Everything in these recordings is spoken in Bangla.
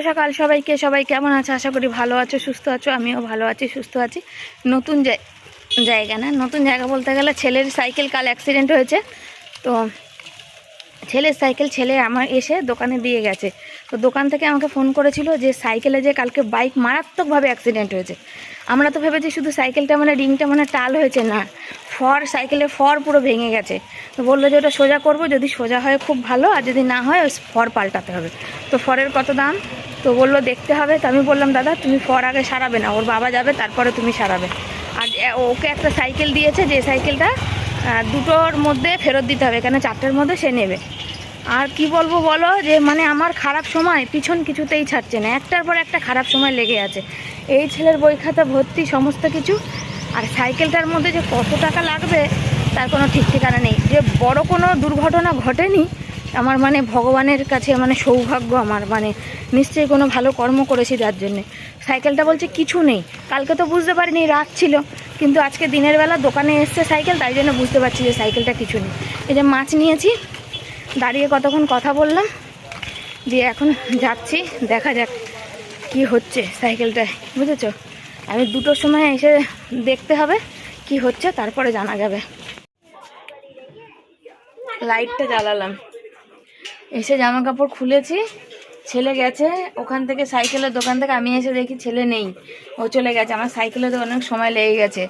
সকাল সবাইকে। সবাই কেমন আছে? আশা করি ভালো আছো, সুস্থ আছো, আমিও ভালো আছি, সুস্থ আছি। নতুন জায়- জায়গা না? নতুন জায়গা বলতে গেলে ছেলের সাইকেল কাল অ্যাক্সিডেন্ট হয়েছে। তো ছেলের সাইকেল ছেলে আমার এসে দোকানে দিয়ে গেছে। তো দোকান থেকে আমাকে ফোন করেছিল যে সাইকেলে যে কালকে বাইক মারাত্মকভাবে অ্যাক্সিডেন্ট হয়েছে। আমরা তো ভেবেছি শুধু সাইকেলটা মানে রিংটা মানে টাল হয়েছে না, ফর সাইকেলের ফর পুরো ভেঙে গেছে। তো বলল যে ওটা সোজা করব, যদি সোজা হয় খুব ভালো, আর যদি না হয় ওই ফর পাল্টাতে হবে। তো ফরের কত দাম? তো বলল দেখতে হবে। তো আমি বললাম, দাদা, তুমি ফর আগে সারাবে না, ওর বাবা যাবে, তারপরে তুমি সারাবে। আর ওকে একটা সাইকেল দিয়েছে যে সাইকেলটা দুটোর মধ্যে ফেরত দিতে হবে এখানে চারটের মধ্যে সে নেবে। আর কি বলব বলো যে মানে আমার খারাপ সময় পিছন কিছুতেই ছাড়ছে না। একটার পর একটা খারাপ সময় লেগে আছে। এই ছেলের বই খাতা, ভর্তি, সমস্ত কিছু। আর সাইকেলটার মধ্যে যে কত টাকা লাগবে, তার কোনো ঠিক ঠিকানা নেই। যে বড় কোনো দুর্ঘটনা ঘটেনি, আমার মানে ভগবানের কাছে মানে সৌভাগ্য আমার। মানে নিশ্চয়ই কোনো ভালো কর্ম করেছি যার জন্যে। সাইকেলটা বলছে কিছু নেই। কালকে তো বুঝতে পারিনি, রাত ছিল। কিন্তু আজকে দিনের বেলা দোকানে এসছে সাইকেল, তাই জন্য বুঝতে পারছি যে সাইকেলটা কিছু নেই। এই যে মাছ নিয়েছি দাঁড়িয়ে কতক্ষণ কথা বললাম, দিয়ে এখন যাচ্ছি, দেখা যাক কি হচ্ছে সাইকেলটায়, বুঝেছ? আমি দুটোর সময় এসে দেখতে হবে কি হচ্ছে, তারপরে জানা যাবে। লাইটটা জ্বালালাম। এসে জামা কাপড় খুলেছি ছেলে গেছে, ওখান থেকে সাইকেলের দোকান থেকে আমি এসে দেখি ছেলে নেই। ও চলে গেছে, আমার সাইকেলে তো অনেক সময় লেগে গেছে।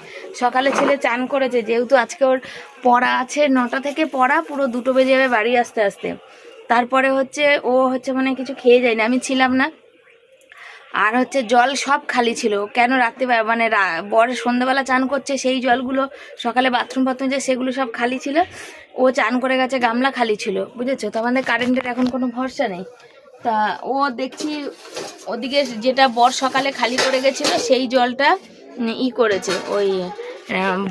সকালে ছেলে চান করেছে, যেহেতু আজকে ওর পড়া আছে, নটা থেকে পড়া, পুরো দুটো বেজে যাবে বাড়ি আসতে আসতে। তারপরে হচ্ছে ও হচ্ছে মানে কিছু খেয়ে যায়নি, আমি ছিলাম না। আর হচ্ছে জল সব খালি ছিল, কেন রাত্রে মানে বর সন্ধ্যাবেলা চান করছে, সেই জলগুলো সকালে বাথরুম ফাথরুম যে সেগুলো সব খালি ছিল, ও চান করে গেছে, গামলা খালি ছিল, বুঝেছ? তো আমাদের কারেন্টের এখন কোনো ভরসা নেই। তা ও দেখছি ওদিকে যেটা বর সকালে খালি করে গেছিল, সেই জলটা ই করেছে, ওই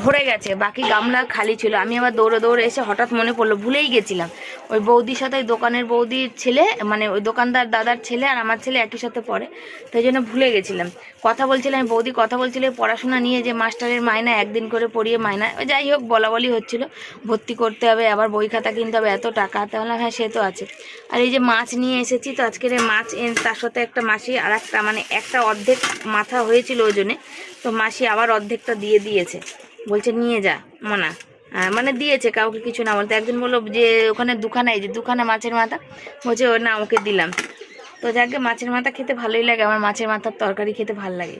ভরে গেছে। বাকি গামলা খালি ছিল। আমি আবার দৌড়ে দৌড়ে এসে হঠাৎ মনে পড়ল, ভুলেই গেছিলাম। ওই বৌদির সাথে, ওই দোকানের বৌদির ছেলে মানে ওই দোকানদার দাদার ছেলে আর আমার ছেলে একই সাথে পড়ে। তাই জন্য ভুলে গেছিলাম। কথা বলছিলাম বৌদি কথা বলছিল পড়াশোনা নিয়ে যে মাস্টারের মায়না একদিন করে পড়িয়ে মায়না যাই হোক, বলা বলি হচ্ছিল। ভর্তি করতে হবে, আবার বই খাতা কিনতে হবে, এত টাকা। তাহলে হ্যাঁ সে তো আছে। আর এই যে মাছ নিয়ে এসেছি, তো আজকের মাছ তার সাথে একটা মাসি আর একটা মানে একটা অর্ধেক মাথা হয়েছিল ওজনে তো মাসি আবার অর্ধেকটা দিয়ে দিয়েছে। বলছে, নিয়ে যা, মনা। মানে দিয়েছে, কাউকে কিছু না বলতে। একদিন বলল যে, ওখানে দুখানা এই যে দুখানা মাছের মাথা। বলছে, ও, না, ওকে দিলাম। তো যাকে মাছের মাথা খেতে ভালোই লাগে, আমার মাছের মাথার তরকারি খেতে ভালো লাগে।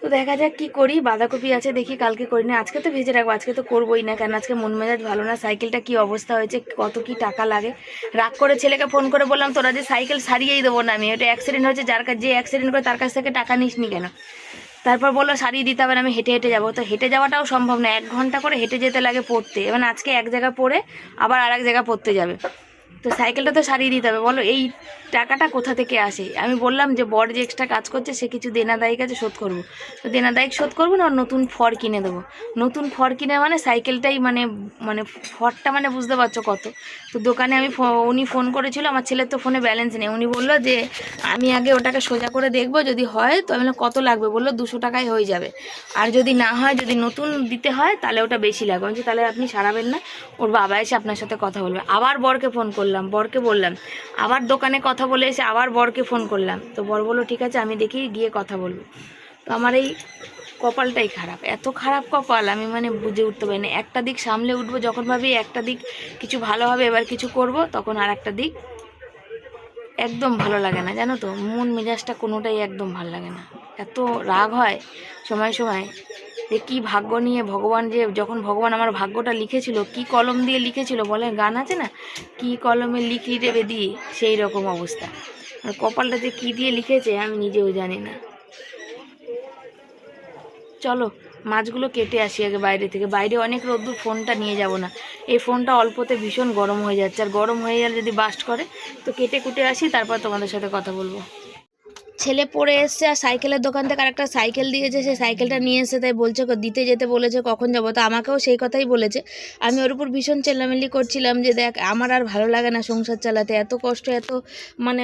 তো দেখা যাক কি করি, বাঁধাকপি আছে, দেখি কালকে করি না। আজকে তো ভেজে রাখব, আজকে তো করবোই না, কেন আজকে মন মেজাজ ভালো না, সাইকেলটা কি অবস্থা হয়েছে, কত কি টাকা লাগে। রাগ করে ছেলেকে ফোন করে বললাম, তোরা যে সাইকেল সারিয়েই দেবো না আমি, ওটা অ্যাক্সিডেন্ট হয়েছে, যার কাছে যে অ্যাক্সিডেন্ট করে তার কাছ থেকে টাকা নিস নি কেন? তারপর বলল, সারিয়ে দিতে হবে আমি হেঁটে হেঁটে যাব। তো হেঁটে যাওয়াটাও সম্ভব না, এক ঘণ্টা করে হেঁটে যেতে লাগে পড়তে। এবার আজকে এক জায়গায় পড়ে আবার আর এক জায়গায় পড়তে যাবে। তো সাইকেলটা তো সারিয়ে দিতে হবে। বলো, এই টাকাটা কোথা থেকে আসে? আমি বললাম যে বড় যে এক্সট্রা কাজ করছে, সে কিছু দেনাদায়িক আছে শোধ করব। তো দেনাদায়িক শোধ করব না নতুন ফর কিনে দেবো। নতুন ফর কিনে মানে সাইকেলটাই মানে মানে ফরটা মানে বুঝতে পারছ কত? তো দোকানে আমি উনি ফোন করেছিল, আমার ছেলের তো ফোনে ব্যালেন্স নেই। উনি বলল যে, আমি আগে ওটাকে সোজা করে দেখব, যদি হয়, তো আমি কত লাগবে? বলল, দুশো টাকায় হয়ে যাবে। আর যদি না হয়, যদি নতুন দিতে হয়, তাহলে ওটা বেশি লাগবে। আমি তাহলে আপনি সারাবেন না। ওর বাবা এসে আপনার সাথে কথা বলবে। আবার বরকে ফোন করলাম বরকে বললাম। আবার দোকানে কথা বলে এসে আবার বরকে ফোন করলাম। তো বর বলল, ঠিক আছে, আমি দেখি, গিয়ে কথা বলব। তো আমার এই কপালটাই খারাপ। এত খারাপ কপাল, আমি মানে বুঝে উঠতে পারি না। একটা দিক সামলে উঠবো, যখন ভাবি একটা দিক কিছু ভালো হবে, এবার কিছু করব, তখন আর একটা দিক একদম ভালো লাগে না। জানো তো মন মেজাজটা কোনোটাই একদম ভালো লাগে না। এত রাগ হয়, সময় সময়। যে কি ভাগ্য নিয়ে ভগবান যে যখন ভগবান আমার ভাগ্যটা লিখেছিল, কি কলম দিয়ে লিখেছিল বলে গান আছে না? কি কলমে লিখি দেবে দিয়ে সেই রকম অবস্থা। আর কপালটা যে কি দিয়ে লিখেছে আমি নিজেও জানি না। চলো, মাছগুলো কেটে আসি আগে বাইরে থেকে। বাইরে অনেক রোদ্দুর, ফোনটা নিয়ে যাব না। এই ফোনটা অল্পতে ভীষণ গরম হয়ে যাচ্ছে। আর গরম হয়ে গেলে যদি বাস্ট করে, তো কেটে কুটে আসি, তারপর তোমাদের সাথে কথা বলব। ছেলে পড়ে এসছে আর সাইকেলের দোকান থেকে আরেকটা সাইকেল দিয়েছে সেই সাইকেলটা নিয়ে এসে তাই বলছে দিতে যেতে বলেছে, কখন যাব? তো আমাকেও সেই কথাই বলেছে। আমি ওর উপর ভীষণ চেল্লামিল্লি করছিলাম যে, দেখ, আমার আর ভালো লাগে না সংসার চালাতে, এত কষ্ট, এত মানে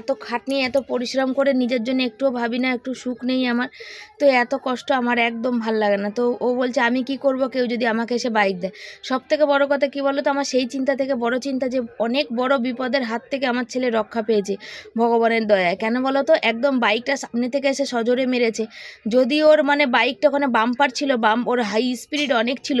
এত খাটনি, এত পরিশ্রম করে নিজের জন্য একটুও ভাবি না, একটু সুখ নেই আমার, তো এত কষ্ট আমার একদম ভালো লাগে না। তো ও বলছে, আমি কি করব? কেউ যদি আমাকে এসে বাইক দেয়। সব থেকে বড় কথা কি বলো তো আমার সেই চিন্তা থেকে বড় চিন্তা যে, অনেক বড় বিপদের হাত থেকে আমার ছেলে রক্ষা পেয়েছে ভগবানের দয়ায়। কেন বলো তো একদম বাইকটা সামনে থেকে এসে সজোরে মেরেছে। যদি ওর মানে বাইকটা ওখানে বাম্পার ছিল বাম ওর হাই স্পিড অনেক ছিল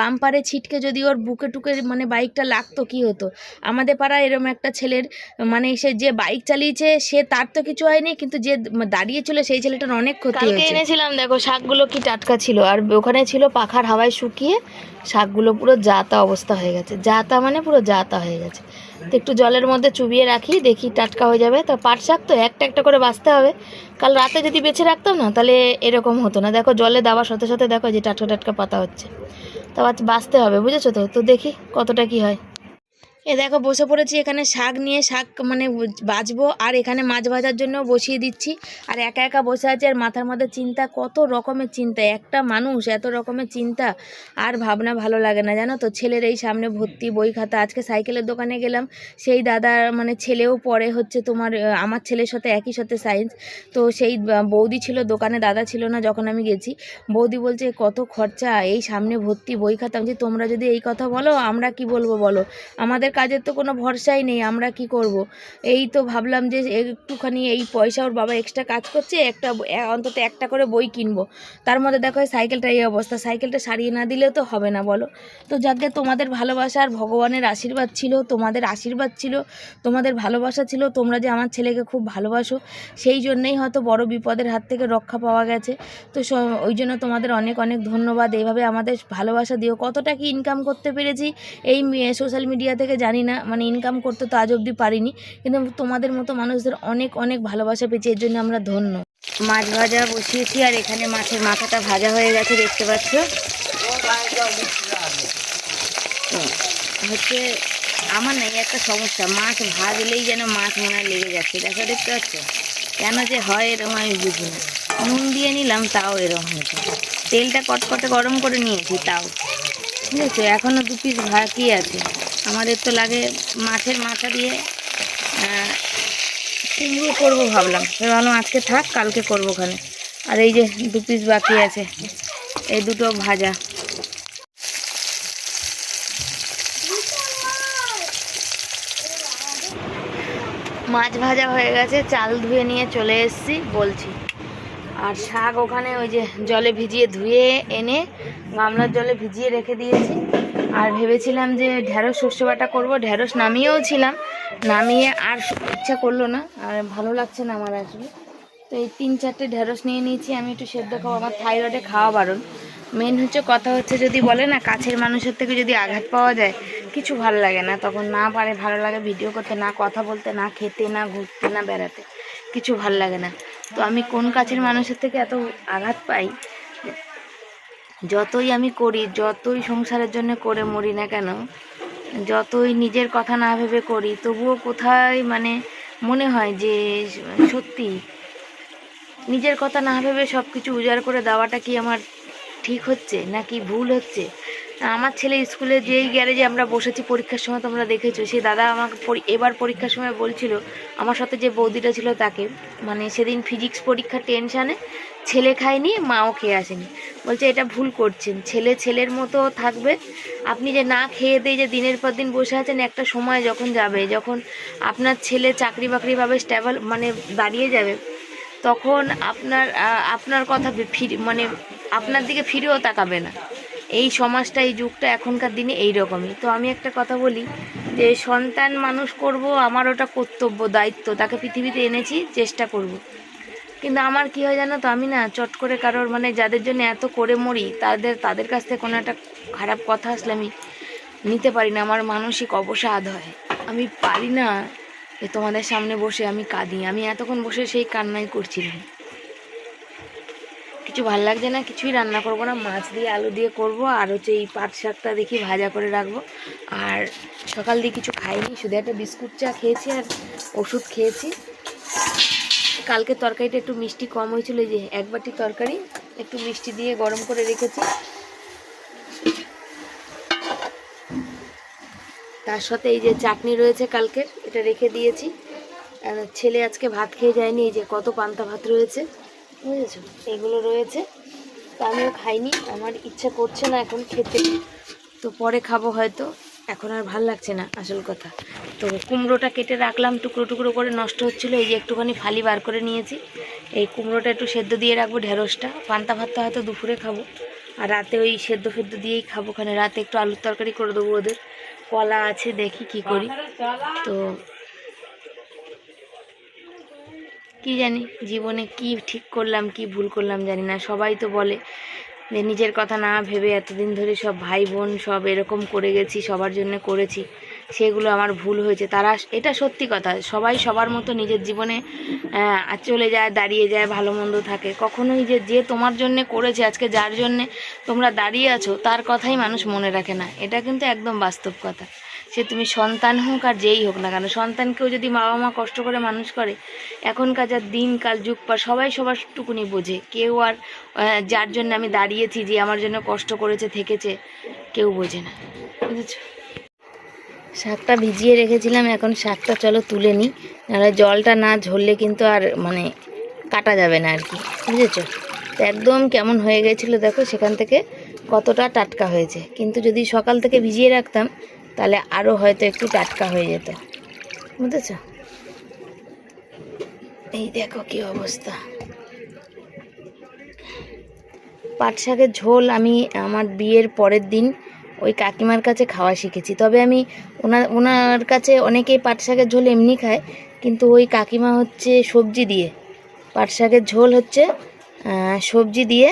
বাম্পারে ছিটকে যদি ওর বুকে টুকে মানে বাইকটা লাগতো কি হতো? আমাদের পাড়ায় এরকম একটা ছেলের মানে সে যে বাইক চালিয়েছে সে তার তো কিছু হয়নি কিন্তু যে দাঁড়িয়েছিল সেই ছেলেটার অনেক ক্ষতি হয়েছে। এনেছিলাম দেখো শাকগুলো কি টাটকা ছিল। আর ওখানে ছিল পাখার হাওয়ায় শুকিয়ে শাকগুলো পুরো জাতা অবস্থা হয়ে গেছে। জাতা মানে পুরো জাতা হয়ে গেছে। তো একটু জলের মধ্যে চুবিয়ে রাখি, দেখি টাটকা হয়ে যাবে। তো পাট শাক তো একটা একটা করে বাঁচতে হবে। কাল রাতে যদি বেছে রাখতাম না, তাহলে এরকম হতো না। দেখো, জলে দেওয়ার সাথে সাথে দেখো যে টাটকা টাটকা পাতা হচ্ছে। তো আজ বাঁচতে হবে, বুঝেছ তো? তো দেখি কতটা কি হয়। এ দেখো বসে পড়েছি এখানে শাক নিয়ে শাক মানে বাজবো আর এখানে মাছ ভাজার জন্য বসিয়ে দিচ্ছি। আর একা একা বসে আছে আর মাথার মধ্যে চিন্তা কত রকমের চিন্তা একটা মানুষ এত রকমের চিন্তা আর ভাবনা ভালো লাগে না জানো তো? ছেলের এই সামনে ভর্তি বই খাতা আজকে সাইকেলের দোকানে গেলাম সেই দাদার মানে ছেলেও পড়ে হচ্ছে তোমার আমার ছেলের সাথে একই সাথে সায়েন্স তো সেই বৌদি ছিল দোকানে দাদা ছিল না যখন আমি গেছি বৌদি বলছে কত খরচা এই সামনে ভর্তি বই খাতা। বলছি, তোমরা যদি এই কথা বলো আমরা কি বলব বলো? আমাদের কাজের তো কোনো ভরসাই নেই, আমরা কি করব। এই তো ভাবলাম যে একটুখানি এই পয়সা ওর বাবা এক্সট্রা কাজ করছে, একটা অন্তত একটা করে বই কিনবো। তার মধ্যে দেখো সাইকেলটা এই অবস্থা, সাইকেলটা সারিয়ে না দিলেও তো হবে না বলো। তো যাকে তোমাদের ভালোবাসা আর ভগবানের আশীর্বাদ ছিল, তোমাদের আশীর্বাদ ছিল, তোমাদের ভালোবাসা ছিল, তোমরা যে আমার ছেলেকে খুব ভালোবাসো, সেই জন্যেই হয়তো বড় বিপদের হাত থেকে রক্ষা পাওয়া গেছে। তো ওই জন্য তোমাদের অনেক অনেক ধন্যবাদ। এইভাবে আমাদের ভালোবাসা দিও। কতটা কি ইনকাম করতে পেরেছি এই সোশ্যাল মিডিয়া থেকে জানি না মানে ইনকাম করতে তো আজ অবধি পারিনি, কিন্তু তোমাদের মতো মানুষদের অনেক অনেক ভালোবাসা পেয়েছি, এর জন্য আমরা ধন্য। মাছ ভাজা বসিয়েছি, আর এখানে মাছের মাথাটা ভাজা হয়ে গেছে, দেখতে পাচ্ছ? হচ্ছে, আমার নাই, একটা সমস্যা, মাছ ভাজলেই যেন মাছ মনে হয় লেগে যাচ্ছে, দেখো, দেখতে পাচ্ছ? কেন যে হয় এরকম আমি বুঝি না। নুন দিয়ে নিলাম, তাও এরকম হয়েছে। তেলটা কটকটে গরম করে নিয়েছি, তাও। ঠিক আছে এখনও দু পিস বাকি আছে। আমাদের তো লাগে মাছের মাথা দিয়ে কুমড়ো করব ভাবলাম। ভাবলাম আজকে থাক, কালকে করব ওখানে। আর এই যে দু পিস বাকি আছে, এই দুটো ভাজা। মাছ ভাজা হয়ে গেছে, চাল ধুয়ে নিয়ে চলে এসেছি, বলছি। আর শাক ওখানে ওই যে জলে ভিজিয়ে ধুয়ে এনে গামলার জলে ভিজিয়ে রেখে দিয়েছি। আর ভেবেছিলাম যে ঢ্যাঁড়স শস্য বাটা করব ঢ্যাঁড়স নামিয়েও ছিলাম। নামিয়ে আর ইচ্ছা করল না, আর ভালো লাগছে না আমার আসলে। তো এই তিন চারটে ঢ্যাঁড়স নিয়ে নিয়েছি, আমি একটু সেদ্ধ খাব, আমার থাইরয়েডে খাওয়া বারণ। মেন হচ্ছে কথা হচ্ছে যদি বলে না, কাছের মানুষের থেকে যদি আঘাত পাওয়া যায়, কিছু ভালো লাগে না। তখন না পারে ভালো লাগে, ভিডিও করতে, না কথা বলতে, না খেতে, না ঘুরতে, না বেড়াতে, কিছু ভালো লাগে না। তো আমি কোন কাছের মানুষের থেকে এত আঘাত পাই? যতই আমি করি, যতই সংসারের জন্য করে মরি না কেন, যতই নিজের কথা না ভেবে করি, তবুও কোথায় মানে মনে হয় যে সত্যি নিজের কথা না ভেবে সব কিছু উজাড় করে দেওয়াটা কি আমার ঠিক হচ্ছে নাকি ভুল হচ্ছে? আমার ছেলে স্কুলে যেই গ্যারেজে আমরা বসেছি পরীক্ষার সময় তোমরা দেখেছ, সেই দাদা আমাকে এবার পরীক্ষার সময় বলছিল, আমার সাথে যে বৌদিটা ছিল তাকে মানে সেদিন ফিজিক্স পরীক্ষার টেনশানে ছেলে খায়নি, মাও খেয়ে আসেনি। বলছে, এটা ভুল করছেন, ছেলে ছেলের মতো থাকবে। আপনি যে না খেয়ে দিয়ে যে দিনের পর দিন বসে আছেন, একটা সময় যখন যাবে, যখন আপনার ছেলে চাকরি বাকরি পাবে স্ট্যাবল মানে দাঁড়িয়ে যাবে, তখন আপনার আপনার কথা ফিরে মানে আপনার দিকে ফিরেও তাকাবে না। এই সমাজটা, এই যুগটা, এখনকার দিনে এই রকমই তো আমি একটা কথা বলি যে, সন্তান মানুষ করব, আমার ওটা কর্তব্য, দায়িত্ব। তাকে পৃথিবীতে এনেছি, চেষ্টা করব। কিন্তু আমার কি হয় জানো তো, আমি না চট করে কারোর মানে যাদের জন্য এত করে মরি, তাদের তাদের কাছ থেকে কোনো একটা খারাপ কথা আসলে আমি নিতে পারি না। আমার মানসিক অবসাদ হয়। আমি পারি না যে তোমাদের সামনে বসে আমি কাঁদি। আমি এতক্ষণ বসে সেই কান্নাই করছিলাম। কিছু ভালো লাগছে না, কিছুই রান্না করব না। মাছ দিয়ে, আলু দিয়ে করব, আর হচ্ছে এই পাট শাকটা দেখি ভাজা করে রাখব। আর সকাল দিয়ে কিছু খাইনি, শুধু একটা বিস্কুট চা খেয়েছি আর ওষুধ খেয়েছি। কালকে তরকারিটা একটু মিষ্টি কম হয়েছিল যে এক বাটি তরকারি, একটু মিষ্টি দিয়ে গরম করে রেখেছি। তার সাথে এই যে চাটনি রয়েছে কালকের, এটা রেখে দিয়েছি। আর ছেলে আজকে ভাত খেয়ে যায়নি, এই যে কত পান্তা ভাত রয়েছে। বুঝেছ? এগুলো রয়েছে। তো আমিও খাইনি, আমার ইচ্ছা করছে না এখন খেতে। তো পরে খাব হয়তো, এখন আর ভালো লাগছে না, আসল কথা। তো কুমড়োটা কেটে রাখলাম, টুকরো টুকরো করে নষ্ট হচ্ছিল, এই যে একটুখানি ফালি বার করে নিয়েছি। এই কুমড়োটা একটু সেদ্ধ দিয়ে রাখব, ঢেঁড়সটা। পান্তা ভাতটা হয়তো দুপুরে খাব। আর রাতে ওই সেদ্ধ ফেদ্ধ দিয়েই খাব ওখানে। রাতে একটু আলুর তরকারি করে দেবো ওদের। কলা আছে, দেখি কি করি। তো কি জানি জীবনে কি ঠিক করলাম, কি ভুল করলাম জানি না। সবাই তো বলে যে নিজের কথা না ভেবে এতদিন ধরে সব ভাই বোন সব এরকম করে গেছি, সবার জন্য করেছি, সেগুলো আমার ভুল হয়েছে। তারা এটা সত্যি কথা, সবাই সবার মতো নিজের জীবনে চলে যায়, দাঁড়িয়ে যায়, ভালো মন্দ থাকে। কখনোই যে যে তোমার জন্যে করেছে, আজকে যার জন্যে তোমরা দাঁড়িয়ে আছো, তার কথাই মানুষ মনে রাখে না। এটা কিন্তু একদম বাস্তব কথা। সে তুমি সন্তান হোক আর যেই হোক না কেন, সন্তানকেও যদি মা বাবা মা কষ্ট করে মানুষ করে, এখনকার যা দিনকাল যুগ পর সবাই সবার টুকুনি বোঝে। কেউ আর যার জন্য আমি দাঁড়িয়েছি, যে আমার জন্য কষ্ট করেছে, থেকেছে, কেউ বোঝে না। বুঝেছ? শাকটা ভিজিয়ে রেখেছিলাম, এখন শাকটা চলো তুলে নিই। নাহলে জলটা না ঝরলে কিন্তু আর মানে কাটা যাবে না আর কি। বুঝেছ? তো একদম কেমন হয়ে গেছিল দেখো, সেখান থেকে কতটা টাটকা হয়েছে। কিন্তু যদি সকাল থেকে ভিজিয়ে রাখতাম তাহলে আরও হয়তো একটু টাটকা হয়ে যেত। বুঝেছ? এই দেখো কি অবস্থা। পাট শাকের ঝোল আমি আমার বিয়ের পরের দিন ওই কাকিমার কাছে খাওয়া শিখেছি। তবে আমি ওনার ওনার কাছে অনেকেই পাট শাকের ঝোল এমনি খায়, কিন্তু ওই কাকিমা হচ্ছে সবজি দিয়ে। পাট শাকের ঝোল হচ্ছে সবজি দিয়ে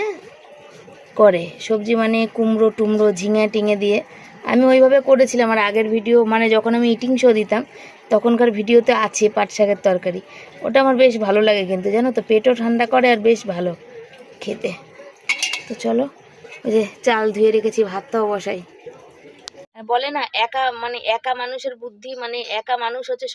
করে। সবজি মানে কুমড়ো, টুমড়ো, ঝিঙে, টিঙে দিয়ে আমি ওইভাবে করেছিলাম আর আগের ভিডিও মানে যখন আমি ইটিং শো দিতাম, তখনকার ভিডিওতে আছে পাট শাকের তরকারি। ওটা আমার বেশ ভালো লাগে কিন্তু, জানো তো? পেটও ঠান্ডা করে আর বেশ ভালো খেতে। তো চলো, ওই যে চাল ধুয়ে রেখেছি, ভাতটাও বসাই। বলে না, একা মানে একা মানুষের বুদ্ধি মানে একা মানুষ হচ্ছে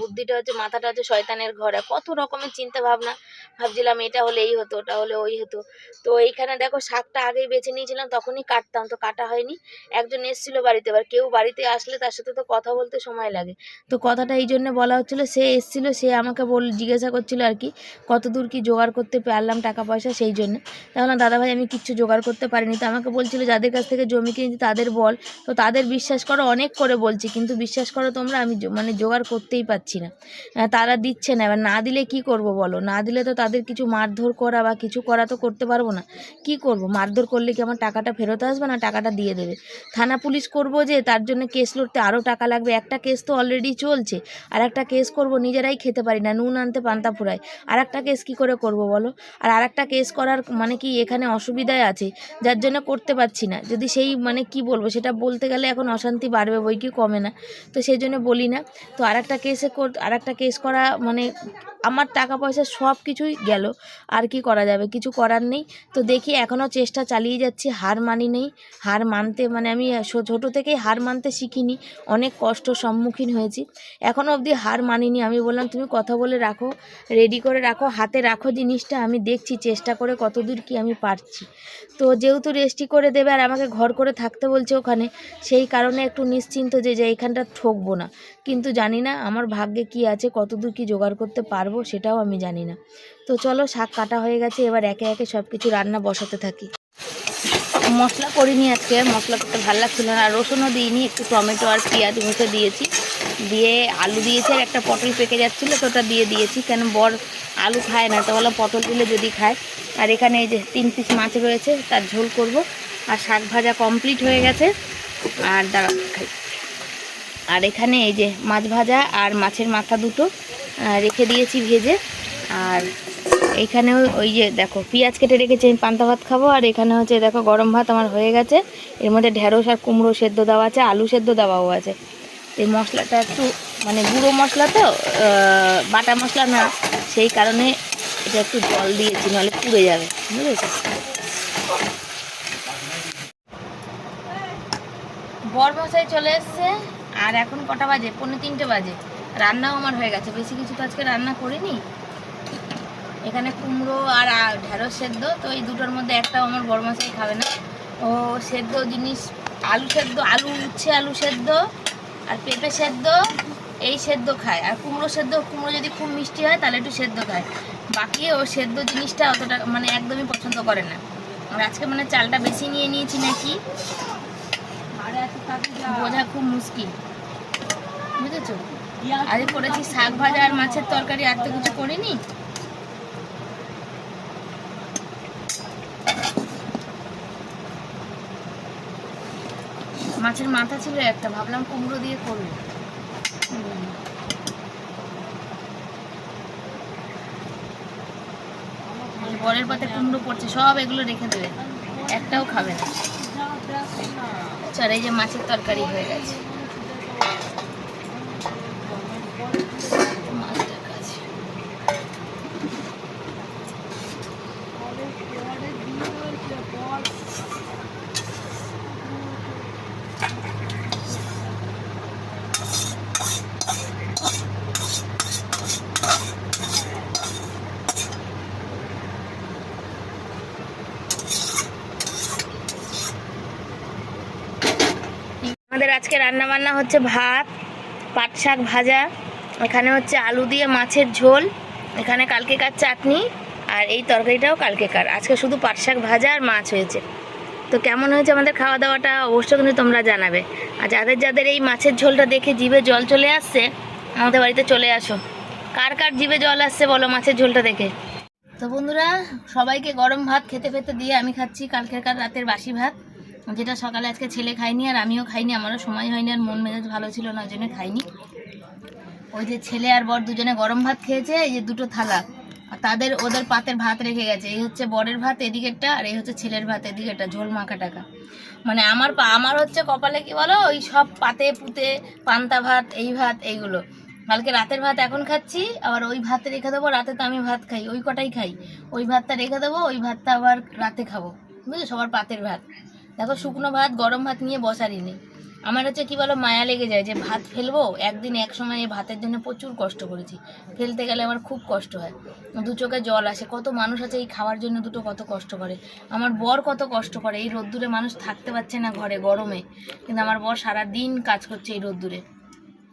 বুদ্ধিটা হচ্ছে মাথাটা হচ্ছে শয়তানের ঘর। কত রকমের চিন্তা ভাবনা ভাবছিলাম, এটা হলে এই হতো, ওটা হলে ওই হতো। তো এইখানে দেখো শাকটা আগেই বেছে নিয়েছিলাম, তখনই কাটতাম, তো কাটা হয়নি। একজন এসেছিল বাড়িতে, এবার কেউ বাড়িতে আসলে তার সাথে তো কথা বলতে সময় লাগে। তো কথাটা এই জন্য বলা হচ্ছিল, সে এসেছিল, সে আমাকে বল, জিজ্ঞাসা করছিল আর কি কত দূর কি জোগাড় করতে পারলাম টাকা পয়সা সেই জন্য। তখন দাদা ভাই আমি কিচ্ছু জোগাড় করতে পারিনি। তো আমাকে বলছিল, যাদের কাছ থেকে জমি কিনেছি, তাদের বল। তো তাদের বিশ্বাস করো, অনেক করে বলছি, কিন্তু বিশ্বাস করো তোমরা, আমি মানে জোগাড় করতেই পারছি না। তারা দিচ্ছে না, এবার না দিলে কি করব বলো? না দিলে তো তাদের কিছু মারধর করা বা কিছু করা তো করতে পারব না। কি করব? মারধর করলে কি আমার টাকাটা ফেরত আসবে না টাকাটা দিয়ে দেবে? থানা পুলিশ করব যে, তার জন্য কেস লড়তে আরও টাকা লাগবে। একটা কেস তো অলরেডি চলছে, আর একটা কেস করব, নিজেরাই খেতে পারি না, নুন আনতে পান্তা ফুরায়। আর একটা কেস কী করে করব বলো? আর আর একটা কেস করার মানে কি এখানে অসুবিধায় আছে, যার জন্য করতে পারছি না। যদি সেই মানে কি বলব, সেটা বলতে গেলে এখন অশান্তি বাড়বে বই কি কমে না। তো সেই জন্য বলি না। তো আর একটা কেসে আর একটা কেস করা মানে আমার টাকা পয়সা সব কিছুই গেল। আর কি করা যাবে? কিছু করার নেই। তো দেখি এখনও চেষ্টা চালিয়ে যাচ্ছি। হার মানি নেই। হার মানতে মানে আমি ছোটো থেকেই হার মানতে শিখিনি। অনেক কষ্ট সম্মুখীন হয়েছি। এখনও অবধি হার মানিনি। আমি বললাম, তুমি কথা বলে রাখো রেডি করে রাখো, হাতে রাখো জিনিসটা। আমি দেখছি চেষ্টা করে কতদূর কি আমি পারছি। তো যেহেতু রেস্টি করে দেবে আর আমাকে ঘর করে থাকতে বলছে ওখানে, সেই কারণে একটু নিশ্চিন্ত যে যে এইখানটা ঠকবো না। কিন্তু জানি না আমার ভাগ্যে কি আছে, কতদূর কি জোগাড় করতে পারব সেটাও আমি জানি না। তো চলো শাক কাটা হয়ে গেছে, এবার একে একে সব কিছু রান্না বসাতে থাকি। মশলা করিনি আজকে, মশলা করতে ভালো লাগছিল না। আর রসুনও দিইনি, একটু টমেটো আর পেঁয়াজ ঘষে দিয়েছি। দিয়ে আলু দিয়েছি আর একটা পটল পেকে যাচ্ছিল, তো ওটা দিয়ে দিয়েছি। কেন বর আলু খায় না, তো বললাম পটল দিলে যদি খায়। আর এখানে এই যে তিন পিস মাছ রয়েছে, তার ঝোল করব। আর শাক ভাজা কমপ্লিট হয়ে গেছে। আর দাঁড়া খাই। আর এখানে এই যে মাছ ভাজা আর মাছের মাথা দুটো। রেখে দিয়েছি ভেজে। আর এখানেও ওই যে দেখো, পেঁয়াজ কেটে রেখেছি, আমি পান্তা ভাত খাব, আর এখানে হচ্ছে, দেখো, গরম ভাত আমার হয়ে গেছে। এর মধ্যে ঢেঁড়স আর কুমড়ো সেদ্ধ দেওয়া আছে, আলু সেদ্ধ দেওয়াও আছে। এই মশলাটা একটু মানে গুঁড়ো মশলা তো বাটা মশলা না, সেই কারণে এটা একটু জল দিয়েছি, নাহলে পুড়ে যাবে, বুঝেছ? বুঝেছ বরমশাই চলে এসছে, আর এখন কটা বাজে? পনেরো তিনটে বাজে। রান্নাও আমার হয়ে গেছে। বেশি কিছু তো আজকে রান্না করিনি। এখানে কুমড়ো আর ঢেঁড়স সেদ্ধ। তো এই দুটোর মধ্যে একটাও আমার বড় মশাই খাবে না। ও সেদ্ধ জিনিস আলু সেদ্ধ আলু উচ্ছে আলু সেদ্ধ আর পেঁপে সেদ্ধ এই সেদ্ধ খায়। আর কুমড়ো সেদ্ধ কুমড়ো যদি খুব মিষ্টি হয় তাহলে একটু সেদ্ধ খায়। বাকি ও সেদ্ধ জিনিসটা অতটা মানে একদমই পছন্দ করে না। আর আজকে মানে চালটা বেশি নিয়ে নিয়েছি নাকি? বোঝা খুব মুশকিল। বুঝেছ? আজকে করেছি শাক ভাজা আর মাছের তরকারি, আর তো কিছু করিনি। মাছের মাথা ছিল একটা, ভাবলাম কুমড়ো দিয়ে করব। বরের পাতে কুমড়ো পড়ছে, সব এগুলো রেখে দেবে। একটাও খাবে না। চল, এই যে মাছের তরকারি হয়ে গেছে মাছটা কাছে আমাদের আজকে রান্না বান্না হচ্ছে ভাত, পাট শাক ভাজা, এখানে হচ্ছে আলু দিয়ে মাছের ঝোল, এখানে কালকেকার চাটনি, আর এই তরকারিটাও কালকেকার। আজকে শুধু পাট শাক ভাজা আর মাছ হয়েছে। তো কেমন হয়েছে আমাদের খাওয়া দাওয়াটা অবশ্যই কিন্তু তোমরা জানাবে। আর যাদের যাদের এই মাছের ঝোলটা দেখে জিভে জল চলে আসছে, আমাদের বাড়িতে চলে আসো। কার কার জিভে জল আসছে বলো মাছের ঝোলটা দেখে? তো বন্ধুরা, সবাইকে গরম ভাত খেতে খেতে দিয়ে আমি খাচ্ছি কালকেরকার রাতের বাসি ভাত। যেটা সকালে আজকে ছেলে খাইনি আর আমিও খাইনি, আমারও সময় হয়নি আর মন মেজাজ ভালো ছিল না, ওই জন্য খাইনি। ওই যে ছেলে আর বর দুজনে গরম ভাত খেয়েছে, এই যে দুটো থালা। আর তাদের, ওদের পাতের ভাত রেখে গেছে, এই হচ্ছে বরের ভাত এদিকেরটা আর এই হচ্ছে ছেলের ভাত এদিকেরটা ঝোল মাখা টাকা। মানে আমার পা, আমার হচ্ছে কপালে কি বলো, ওই সব পাতে পুতে, পান্তা ভাত, এই ভাত, এইগুলো। কালকে রাতের ভাত এখন খাচ্ছি, আবার ওই ভাত রেখে দেবো, রাতে তো আমি ভাত খাই, ওই কটাই খাই। ওই ভাতটা রেখে দেবো, ওই ভাতটা আবার রাতে খাব বুঝছ সবার পাতের ভাত। দেখো শুকনো ভাত, গরম ভাত নিয়ে বসারই নেই। আমার হচ্ছে কি বলো, মায়া লেগে যায় যে ভাত ফেলব? একদিন এক সময় এই ভাতের জন্য প্রচুর কষ্ট করেছি। ফেলতে গেলে আমার খুব কষ্ট হয়। দু চোখে জল আসে। কত মানুষ আছে এই খাওয়ার জন্য দুটো কত কষ্ট করে। আমার বর কত কষ্ট করে। এই রোদ্দুরে মানুষ থাকতে পারছে না ঘরে, গরমে। কিন্তু আমার বর সারা দিন কাজ করছে এই রোদ্দুরে।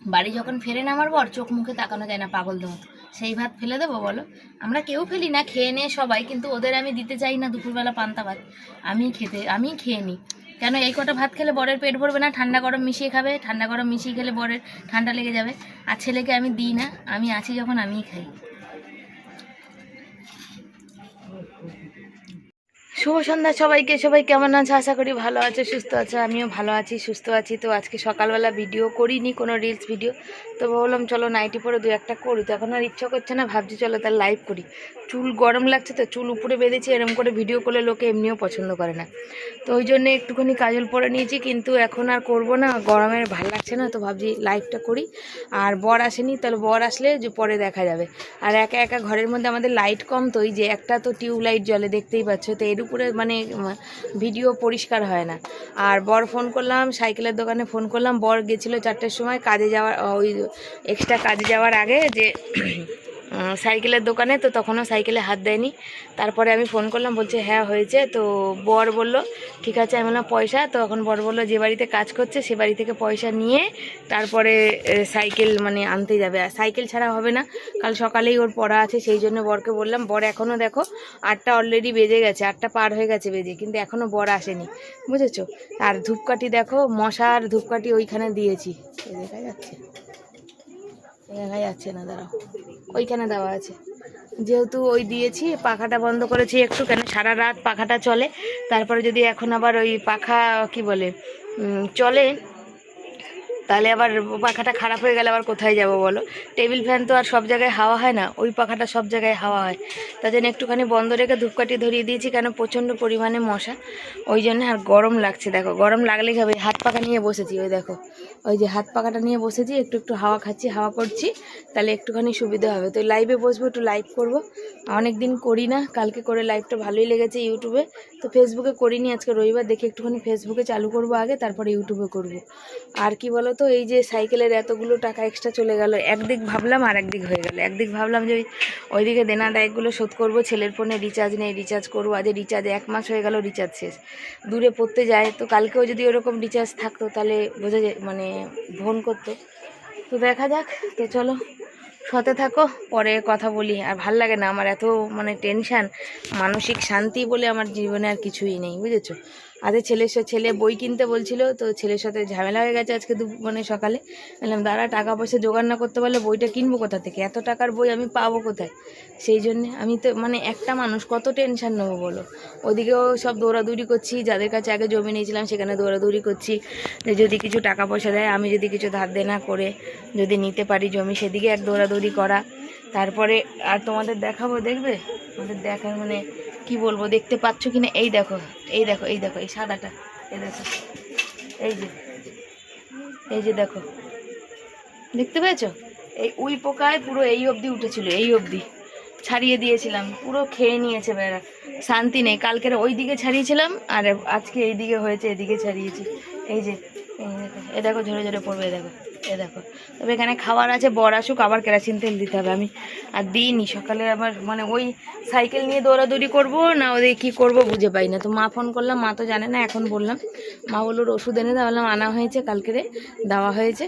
বাড়ি যখন ফেরে না আমার বর, চোখ মুখে তাকানো যায় না পাগল দেহ সেই ভাত ফেলে দেবো, বলো? আমরা কেউ ফেলি না, খেয়ে নিয়ে সবাই, কিন্তু ওদের আমি দিতে চাই না দুপুরবেলা পান্তা ভাত। আমি খেতে, আমি খেয়ে নিই। কেন, এই কটা ভাত খেলে বরের পেট ভরবে না? ঠান্ডা গরম মিশিয়ে খাবে, ঠান্ডা গরম মিশিয়ে খেলে বরের ঠান্ডা লেগে যাবে। আর ছেলেকে আমি দিই না, আমি আছি যখন আমিই খাই। শুভ সন্ধ্যা সবাইকে। সবাই কেমন আছে? আশা করি ভালো আছে, সুস্থ আছে, আমিও ভালো আছি, সুস্থ আছি। তো আজকে সকালবেলা ভিডিও করিনি, কোনো রিলস ভিডিও তো বললাম চলো নাইটি পরে দু একটা করি। তো এখন আর ইচ্ছা করছে না, ভাবছি চলো তার লাইভ করি। চুল গরম লাগছে তো, চুল উপরে বেঁধেছি, এরম করে ভিডিও করলে লোকে এমনিও পছন্দ করে না। তো ওই জন্য একটুখানি কাজল পরে নিয়েছি, কিন্তু এখন আর করব না, গরমের ভালো লাগছে না, তো ভাবছি লাইভটা করি। আর বর আসেনি, তাহলে বর আসলে যে পরে দেখা যাবে। আর একা একা ঘরের মধ্যে আমাদের লাইট কম, তো ওই যে একটা তো টিউব লাইট জ্বলে, দেখতেই পাচ্ছ। তো এর উপরে মানে ভিডিও পরিষ্কার হয় না। আর বর ফোন করলাম, সাইকেলের দোকানে ফোন করলাম, বর গেছিল চারটের সময়, কাজে যাওয়ার, ওই এক্সট্রা কাজে যাওয়ার আগে যে সাইকেলের দোকানে, তো তখনও সাইকেলে হাত দেয়নি। তারপরে আমি ফোন করলাম, বলছে হ্যাঁ হয়েছে। তো বর বলল, ঠিক আছে। আমি বললাম, পয়সা? তো এখন বর বলল, যে বাড়িতে কাজ করছে, সে বাড়ি থেকে পয়সা নিয়ে তারপরে সাইকেল মানে আনতে যাবে। আর সাইকেল ছাড়া হবে না, কাল সকালেই ওর পড়া আছে, সেই জন্য বরকে বললাম, বর এখনও দেখো, আটটা অলরেডি বেজে গেছে, আটটা পার হয়ে গেছে বেজে, কিন্তু এখনও বর আসেনি। বুঝেছ? আর ধূপকাঠি দেখো, মশার ধূপকাঠি ওইখানে দিয়েছি। দেখা যাচ্ছে। দেখা যাচ্ছে না, দাঁড়াও। ওইখানে দেওয়া আছে। যেহেতু ওই দিয়েছি, পাখাটা বন্ধ করেছি একটু, কেন সারা রাত পাখাটা চলে। তারপরে যদি এখন আবার ওই পাখা, কি বলে চলে তাহলে আবার পাখাটা খারাপ হয়ে গেলে আবার কোথায় যাব বলো? টেবিল ফ্যান তো আর সব জায়গায় হাওয়া হয় না, ওই পাখাটা সব জায়গায় হাওয়া হয়। তার জন্য একটুখানি বন্ধ রেখে ধূপকাঠি ধরিয়ে দিয়েছি কেন প্রচণ্ড পরিমাণে মশা। ওই জন্য আর গরম লাগছে, দেখো। গরম লাগলেই হবে। হাত পাখা নিয়ে বসেছি, ওই দেখো। ওই যে হাত পাখাটা নিয়ে বসেছি, একটু একটু হাওয়া খাচ্ছি, হাওয়া করছি, তাহলে একটুখানি সুবিধা হবে। তো লাইভে বসবো, একটু লাইভ করব। অনেক দিন করি না, কালকে করে লাইভটা ভালোই লেগেছে ইউটিউবে। তো ফেসবুকে করিনি, আজকে রবিবার দেখে একটুখানি ফেসবুকে চালু করব আগে, তারপরে ইউটিউবে করব। আর কি বলো তো এই যে সাইকেলের এতগুলো টাকা এক্সট্রা চলে গেল, একদিক ভাবলাম আর একদিক হয়ে গেল। একদিক ভাবলাম যে ওই, ওইদিকে দেনা দায়গুলো শোধ করব, ছেলের ফোনে রিচার্জ নেই রিচার্জ করব আজ রিচার্জ এক মাস হয়ে গেল রিচার্জ শেষ। দূরে পড়তে যায়, তো কালকেও যদি ওরকম রিচার্জ থাকতো তাহলে বোঝা যায় মানে ফোন করতো। তো দেখা যাক, তো চলো। সতে থাকো, পরে কথা বলি। আর ভালো লাগে না, আমার এত মানে টেনশান মানসিক শান্তি বলে আমার জীবনে আর কিছুই নেই, বুঝেছ? আজকে ছেলের সাথে ছেলে বই কিনতে বলছিল, তো ছেলের সাথে ঝামেলা হয়ে গেছে আজকে দু মানে সকালে। বললাম, দাঁড়া টাকা পয়সা জোগাড় না করতে পারলে বইটা কিনবো কোথা থেকে? এত টাকার বই আমি পাবো কোথায়? সেই জন্যে আমি তো মানে একটা মানুষ, কত টেনশন নেব বলো? ওদিকেও সব দৌড়াদৌড়ি করছি, যাদের কাছে আগে জমি নিয়েছিলাম সেখানে দৌড়াদৌড়ি করছি। যে যদি কিছু টাকা পয়সা দেয়, আমি যদি কিছু ধার দেনা করে যদি নিতে পারি জমি, সেদিকে এক দৌড়াদৌড়ি করা। তারপরে আর তোমাদের দেখাবো, দেখবে? আমাদের দেখার মানে কি বলব, দেখতে পাচ্ছ কি না এই দেখো এই দেখো এই দেখো, এই সাদাটা, এই দেখো, এই যে এই যে দেখো। দেখতে পেয়েছ? এই উই পোকায় পুরো এই অবধি উঠেছিল, এই অবধি। ছাড়িয়ে দিয়েছিলাম, পুরো খেয়ে নিয়েছে বেড়া। শান্তি নেই, কালকের ওই দিকে ছাড়িয়েছিলাম, আর আজকে এই দিকে হয়েছে, এদিকে ছাড়িয়েছি। এই যে এ দেখো ঝরে ঝরে পড়বে দেখো। এ দেখো তবে এখানে খাবার আছে বর আসুক আবার কেরাসিন তেল দিতে হবে। আমি আর দিইনি সকালে আবার মানে ওই সাইকেল নিয়ে দৌড়াদৌড়ি করব না ওদের কি করব বুঝে পাই না। তো মা ফোন করলাম মা তো জানে না এখন বললাম। মা বলল ওর ওষুধ এনে বললাম আনা হয়েছে কালকেরে দেওয়া হয়েছে।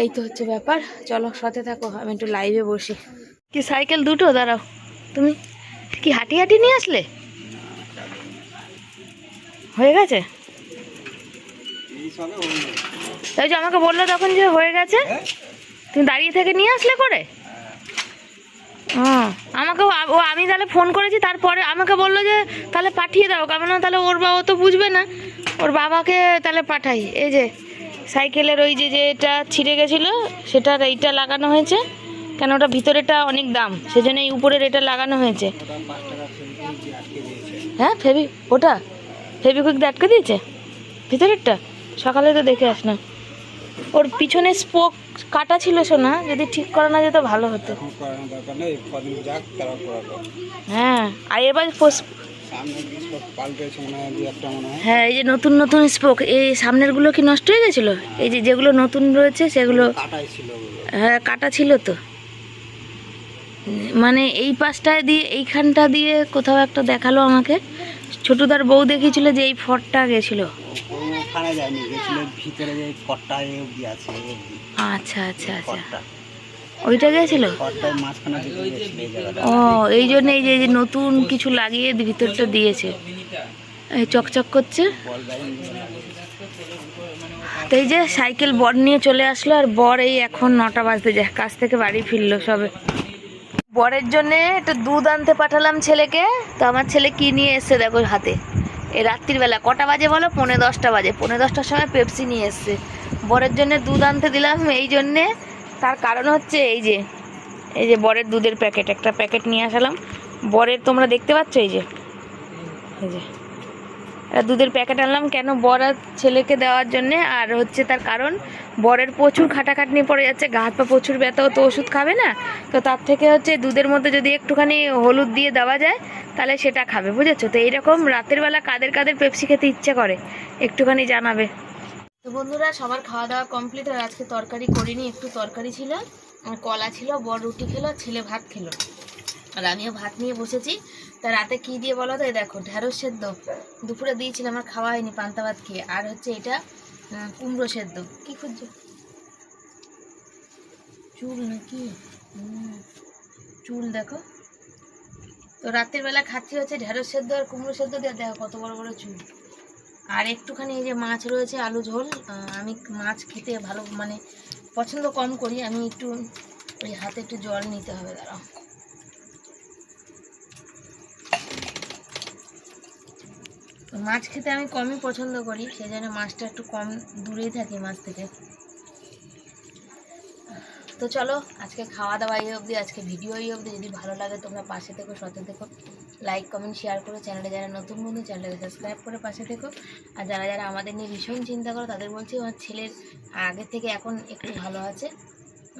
এই তো হচ্ছে ব্যাপার। চলো সাথে থাকো আমি একটু লাইভে বসি। কি সাইকেল দুটো? দাঁড়াও। তুমি কি হাঁটি হাঁটি নিয়ে আসলে? হয়ে গেছে? তাই যে আমাকে বলল তখন যে হয়ে গেছে। তুমি দাঁড়িয়ে থেকে নিয়ে আসলে করে? ও আমাকে ও- আমি তাহলে ফোন করেছি তারপরে আমাকে বলল যে তাহলে পাঠিয়ে দাও কেমন তাহলে ওর বাবা তো বুঝবে না। ওর বাবাকে তাহলে পাঠাই। এই যে সাইকেলের ওই যে যেটা ছিঁড়ে গেছিল সেটার এইটা লাগানো হয়েছে। কেন ওটা ভিতরেটা অনেক দাম সেজন্য এই উপরের এটা লাগানো হয়েছে। হ্যাঁ ফেবি ওটা? ফেবিকুইক দিয়ে আটকে দিয়েছে? ভিতরেরটা? সকালে তো দেখে আসলাম। ওর পিছনে স্পোক কাটা ছিল শোনা যদি ঠিক করানো যেত ভালো হতো। হ্যাঁ আর এবার হয় এই যে নতুন নতুন স্পোক এই সামনেরগুলো কি নষ্ট হয়ে গেছিল? এই যে যেগুলো নতুন রয়েছে সেগুলো হ্যাঁ কাটা ছিল তো। মানে এই পাশটায় দিয়ে এইখানটা দিয়ে কোথাও একটা দেখাল আমাকে। ছোটদার বউ দেখিয়েছিল যে এই ফটটা গেছিল। ওখানে যায়নি গেছিল ভিতরে যে এই অবধি আছে অবধি। আচ্ছা আচ্ছা আচ্ছা। ওইটা গেছিল? ও এই জন্য এই যে নতুন কিছু লাগিয়ে ভিতরটা দিয়েছে। এই চকচক করছে? তো এই যে সাইকেল বর নিয়ে চলে আসলো আর বর এই এখন নটা বাজতে যায়। কাজ থেকে বাড়ি ফিরলো সবে। বরের জন্যে একটু দুধ আনতে পাঠালাম ছেলেকে। তো আমার ছেলে কি নিয়ে এসছে দেখো হাতে। এই রাত্রির বেলা কটা বাজে বলো? পৌনে দশটা বাজে। পৌনে দশটার সময় পেপসি নিয়ে এসছে। বরের জন্য দুধ আনতে দিলাম, এই জন্যে। তার কারণ হচ্ছে এই যে এই যে বরের দুধের প্যাকেট। একটা প্যাকেট নিয়ে আসালাম। বরের তোমরা দেখতে পাচ্ছ এই যে? এই যে। দুধের প্যাকেট আনলাম। কেন আর ছেলেকে দেওয়ার জন্যে? আর হচ্ছে তার কারণ, বরের প্রচুর খাটাখাটনি পড়ে যাচ্ছে, গা হাত পা প্রচুর ব্যথাও তো ওষুধ খাবে না? তো তার থেকে হচ্ছে দুধের মধ্যে যদি একটুখানি হলুদ দিয়ে দেওয়া যায়, তাহলে সেটা খাবে, বুঝেছ? তো এইরকম রাতের বেলা কাদের কাদের পেপসি খেতে ইচ্ছে করে, একটুখানি জানাবে। তো বন্ধুরা, সবার খাওয়া দাওয়া কমপ্লিট আর আজকে তরকারি করিনি, একটু তরকারি ছিল কলা ছিল, বর রুটি খেলো, ছেলে ভাত খেলো। আর আমিও ভাত নিয়ে বসেছি। তা রাতে কি দিয়ে বলো তো? দেখো, ঢেঁড়স সেদ্ধ। দুপুরে দিয়েছিলাম, আমার খাওয়া হয়নি পান্তা ভাত খেয়ে। আর হচ্ছে এটা কুমড়ো সেদ্ধ। কি খুঁজছো? চুল নাকি? চুল দেখো। তো রাতের বেলা খাচ্ছি হচ্ছে ঢেঁড়স সেদ্ধ আর কুমড়ো সেদ্ধ দিয়ে। দেখো কত বড় বড় চুল। আর একটুখানি এই যে মাছ রয়েছে, আলু ঝোল আমি মাছ খেতে ভালো মানে পছন্দ কম করি। আমি একটু ওই হাতে একটু জল নিতে হবে, দাঁড়াও। মাছ খেতে আমি কমই পছন্দ করি, সেই জন্য মাছটা একটু কম দূরেই থাকি মাছ থেকে। তো চলো, আজকে খাওয়া দাওয়া এই অবধি, আজকে ভিডিও এই অবধি। যদি ভালো লাগে তোমরা পাশে থেকো, সাথে থেকো। লাইক কমেন্ট শেয়ার করো। চ্যানেলে যারা নতুন বন্ধু চ্যানেলটাকে সাবস্ক্রাইব করে পাশে থেকো। আর যারা যারা আমাদের নিয়ে ভীষণ চিন্তা করো, তাদের বলছি আমার ছেলের আগের থেকে এখন একটু ভালো আছে।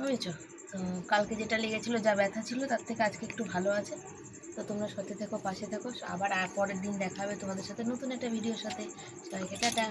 বুঝেছ? তো কালকে যেটা লেগেছিলো, যা ব্যথা ছিল, তার থেকে আজকে একটু ভালো আছে। তো তোমরা সাথে থেকো, পাশে থেকো। আবার আর পরের দিন দেখা হবে তোমাদের সাথে নতুন একটা ভিডিওর সাথে। সবাইকে টাটা।